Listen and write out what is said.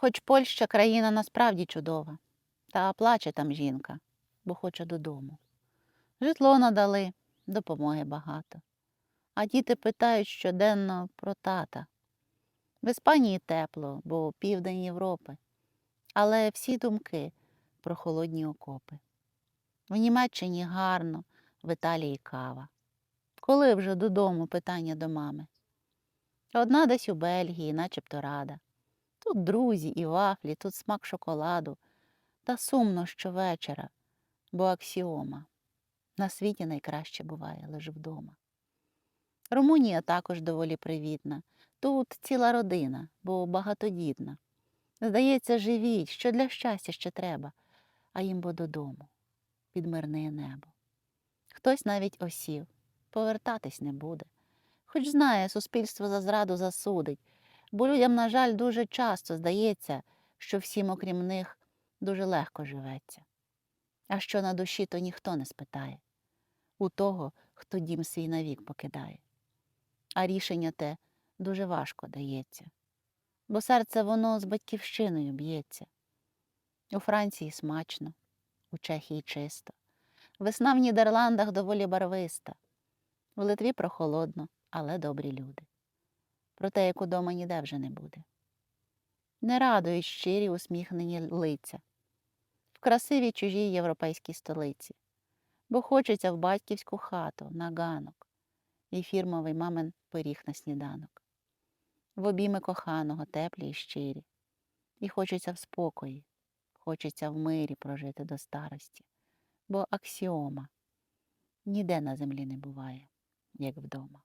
Хоч Польща країна насправді чудова, та плаче там жінка, бо хоче додому. Житло надали, допомоги багато. А діти питають щоденно про тата. В Іспанії тепло, бо південь Європи, але всі думки про холодні окопи. В Німеччині гарно, в Італії кава. Коли вже додому питання до мами? Одна десь у Бельгії, начебто рада. Тут друзі і вафлі, тут смак шоколаду. Та сумно щовечора, бо аксіома. На світі найкраще буває лише вдома. Румунія також доволі привітна. Тут ціла родина, бо багатодітна. Здається, живіть, що для щастя ще треба, а їм бо додому, під мирне небо. Хтось навіть осів, повертатись не буде. Хоч знає, суспільство за зраду засудить, бо людям, на жаль, дуже часто здається, що всім, окрім них, дуже легко живеться. А що на душі, то ніхто не спитає у того, хто дім свій навік покидає. А рішення те дуже важко дається, бо серце воно з батьківщиною б'ється. У Франції смачно, у Чехії чисто, весна в Нідерландах доволі барвиста, в Литві прохолодно, але добрі люди. Проте, як удома ніде вже не буде. Не радують щирі усміхнені лиця. В красивій чужій європейській столиці, бо хочеться в батьківську хату на ганок. І фірмовий мамин пиріг на сніданок, в обійми коханого, теплі і щирі, і хочеться в спокої, хочеться в мирі прожити до старості, бо аксіома. Ніде на землі не буває, як вдома.